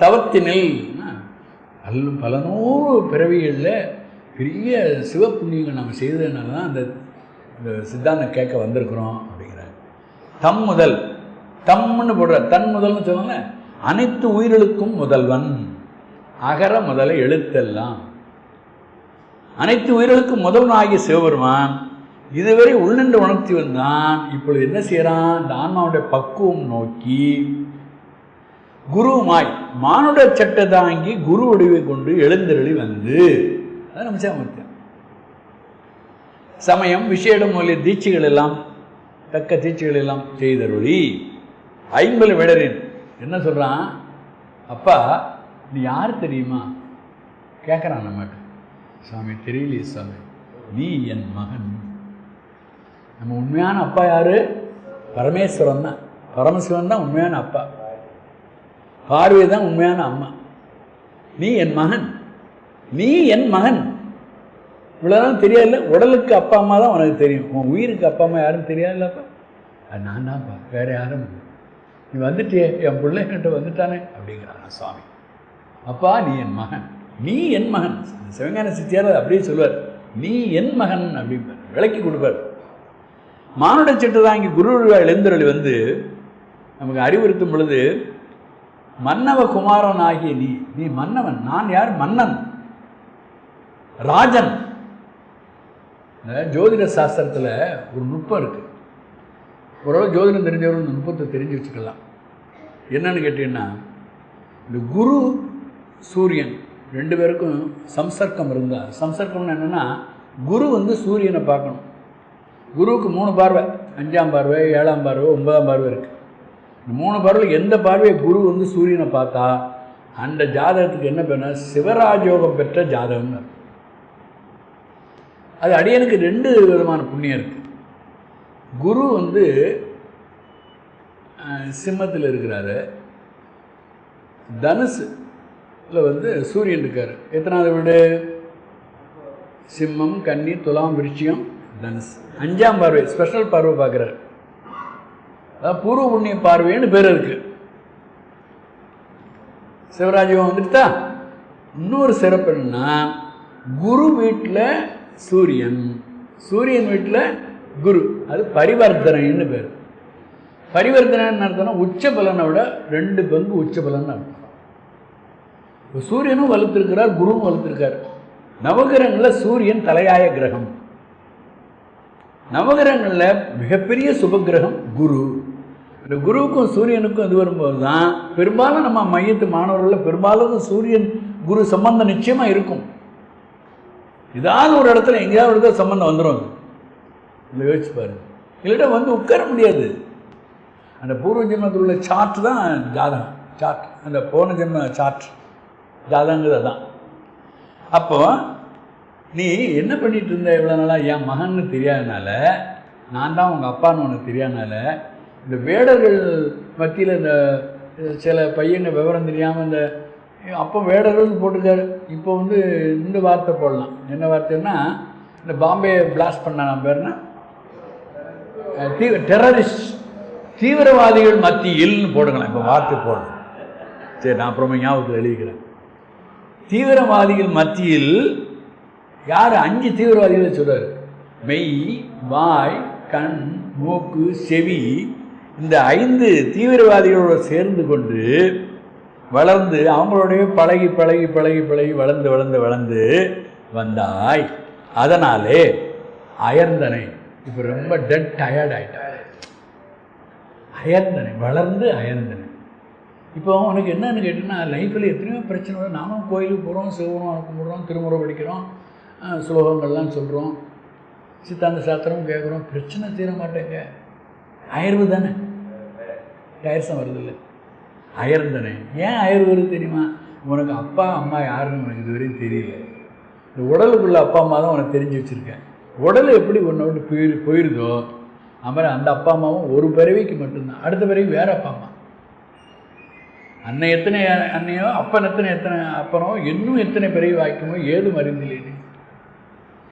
தவத்தினில். பல் பல நூறு பிறவிகளில் பெரிய சிவப்புண்ணியங்கள் நம்ம செய்ததுனால தான் அந்த இந்த சித்தாந்தம் கேட்க வந்திருக்கிறோம் அப்படிங்கிறார். தம் முதல். தம்னு போடுற தன் முதல்னு சொன்னால அனைத்து உயிர்களுக்கும் முதல்வன். அகர முதல எழுத்தெல்லாம். அனைத்து உயிர்களுக்கும் முதல்வன் ஆகிய சிவபெருமான் இதுவரை உள்நின்று உணர்த்தி வந்தான் இப்பொழுது என்ன செய்கிறான் இந்த ஆன்மாவுடைய பக்குவம் நோக்கி குருமாய் மானுட சட்டை தாங்கி குரு வடிவை கொண்டு எழுந்தருளி வந்து. அது நம்ம சாமர்த்தியம். சமயம் விசேடம் முதலிய தீட்சிகள் எல்லாம் தக்க தீட்சிகள் எல்லாம் செய்தருளி. ஐம்பல் விடரின் என்ன சொல்கிறான் அப்பா நீ யார் தெரியுமா? கேட்குறான் நம்மகிட்ட. சாமி தெரியலையே சாமி. நீ என் மகன். நம்ம உண்மையான அப்பா யாரு? பரமேஸ்வரன் தான். பரமசிவன் தான் உண்மையான அப்பா. பார்வை தான் உண்மையான அம்மா. நீ என் மகன். நீ என் மகன். இவ்வளோதான் தெரியாதுல்ல? உடலுக்கு அப்பா அம்மா தான் உனக்கு தெரியும். உன் உயிருக்கு அப்பா அம்மா யாரும் தெரியாதுல்லப்பா? அது நான் தான்ப்பா. வேறு யாரும் நீ வந்துட்டியே. என் பிள்ளைகிட்ட வந்துட்டானே அப்படிங்கிறான் சுவாமி. அப்பா நீ என் மகன். நீ என் மகன். சிவஞான சித்தியார் அப்படியே சொல்லுவார் நீ என் மகன் அப்படிம்பார். விளக்கி கொடுப்பார். மானுட தான் தாங்கி குரு எழுந்தருளி வந்து நமக்கு அறிவுறுத்தும் பொழுது மன்னவ குமாரன் ஆகிய நீ நீ மன்னவன். நான் யார்? மன்னன். ராஜன். ஜோதிட சாஸ்திரத்தில் ஒரு நுட்பம் இருக்குது ஓரளவு ஜோதிடம் தெரிஞ்சவர்கள் இந்த நுட்பத்தை தெரிஞ்சு வச்சுக்கலாம். என்னன்னு கேட்டிங்கன்னா இந்த குரு சூரியன் ரெண்டு பேருக்கும் சம்சர்க்கம் இருந்தால் சம்சர்க்கம்னு என்னென்னா குரு வந்து சூரியனை பார்க்கணும். குருவுக்கு மூணு பார்வை. அஞ்சாம் பார்வை ஏழாம் பார்வை ஒன்பதாம் பார்வை இருக்குது மூணு பார்வையில் எந்த பார்வையை குரு வந்து சூரியனை பார்த்தா அந்த ஜாதகத்துக்கு என்ன பண்ண சிவராஜயோகம் பெற்ற ஜாதகம்னு அது அடியனுக்கு ரெண்டு விதமான புண்ணியம் இருக்குது குரு வந்து சிம்மத்தில் இருக்கிறாரு. தனுசில் வந்து சூரியன் இருக்கார். எத்தனாவது வீடு? சிம்மம் கன்னி துலாம் விருச்சியம் தனுஷ் அஞ்சாம் பார்வை ஸ்பெஷல் பார்வை பார்க்குறாரு. பூர்வ புண்ணிய பார்வைன்னு பேர் இருக்கு. சிவராஜ்யம் வந்துட்டா இன்னொரு சிறப்பு என்னன்னா குரு வீட்டில் சூரியன் சூரியன் வீட்டில் குரு. அது பரிவர்த்தனைன்னு பேர். பரிவர்த்தனைன்னு அர்த்தம்னா உச்ச பலனை விட ரெண்டு பங்கு உச்ச பலன் அர்த்தம். சூரியனும் வலுத்திருக்கிறார் குருவும் வலுத்திருக்கார். நவகிரகங்களில் சூரியன் தலையாய கிரகம். நவகிரகங்களில் மிகப்பெரிய சுபகிரகம் குரு. இந்த குருவுக்கும் சூரியனுக்கும் இது வரும்போது தான் பெரும்பாலும் நம்ம மையத்து மாணவர்களில் பெரும்பாலும் சூரியன் குரு சம்பந்தம் நிச்சயமாக இருக்கும். ஏதாவது ஒரு இடத்துல எங்கேயாவது ஒரு இடத்துல சம்பந்தம் வந்துடும் இல்லை யோசிச்சு பாருங்க. இல்லைட்டா வந்து உட்கார முடியாது. அந்த பூர்வ ஜென்மத்தில் உள்ள சார்ட் தான் ஜாதகம். சார்ட் அந்த போன ஜென்ம சார்ட் ஜாதகங்கிறது அதான். அப்போ நீ என்ன பண்ணிட்டு இருந்த இவ்வளோ நாளாக என் மகன்னு தெரியாதனால நான் தான் உங்கள் அப்பான்னு உனக்கு தெரியாதனால இந்த வேடர்கள் மத்தியில் இந்த சில பையங்க விவரம் தெரியாமல் இந்த அப்போ வேடர்கள் போட்டிருக்காரு. இப்போ வந்து இந்த வார்த்தை போடலாம். என்ன வார்த்தைன்னா இந்த பாம்பே பிளாஸ்ட் பண்ண நான் பேர்னா தீவிர டெரரிஸ்ட் தீவிரவாதிகள் மத்தியில்னு போடுங்களேன். இப்போ வார்த்தை போடணும். சரி நான் அப்புறமா ஞாபகத்தில் எழுதிக்கிறேன். தீவிரவாதிகள் மத்தியில் யார்? அஞ்சு தீவிரவாதிகளை சொல்கிறார் மெய் வாய் கண் மூக்கு செவி இந்த ஐந்து தீவிரவாதிகளோடு சேர்ந்து கொண்டு வளர்ந்து அவங்களுடைய பழகி பழகி பழகி பழகி வளர்ந்து வளர்ந்து வளர்ந்து வந்தாய். அதனாலே அயர்ந்தனை இப்போ ரொம்ப டெட் டயர்ட் ஆயிட்டான். அயர்ந்தனை வளர்ந்து அயர்ந்தனை. இப்போ உனக்கு என்னன்னு கேட்டிங்கன்னா லைஃப்பில் எத்தனையோ பிரச்சனை வரும். நானும் கோயிலுக்கு போகிறோம் சிவபுரம் கும்பிட்றோம் திருமுறை படிக்கிறோம் ஸ்லோகங்கள்லாம் சொல்கிறோம் சித்தாந்த சாஸ்திரம் கேட்குறோம் பிரச்சனை தீர மாட்டேங்க. அயர்வு தானே. டயர்சம் வருது இல்லை அயர்ந்தனே. ஏன் அயர்வு வருது தெரியுமா? உனக்கு அப்பா அம்மா யாருன்னு உனக்கு இதுவரையும் தெரியல. இந்த உடலுக்குள்ள அப்பா அம்மா தான் உனக்கு தெரிஞ்சு வச்சுருக்கேன். உடல் எப்படி உன்னை விட்டு போயிரு போயிருதோ அது மாதிரி அந்த அப்பா அம்மாவும் ஒரு பிறவிக்கு மட்டும்தான். அடுத்த பிறவி வேற அப்பா அம்மா. அன்னை எத்தனை அன்னையோ அப்பன் எத்தனை எத்தனை அப்பனோ இன்னும் எத்தனை பிறவி வாய்க்குமோ ஏதும் அறிந்தில்லை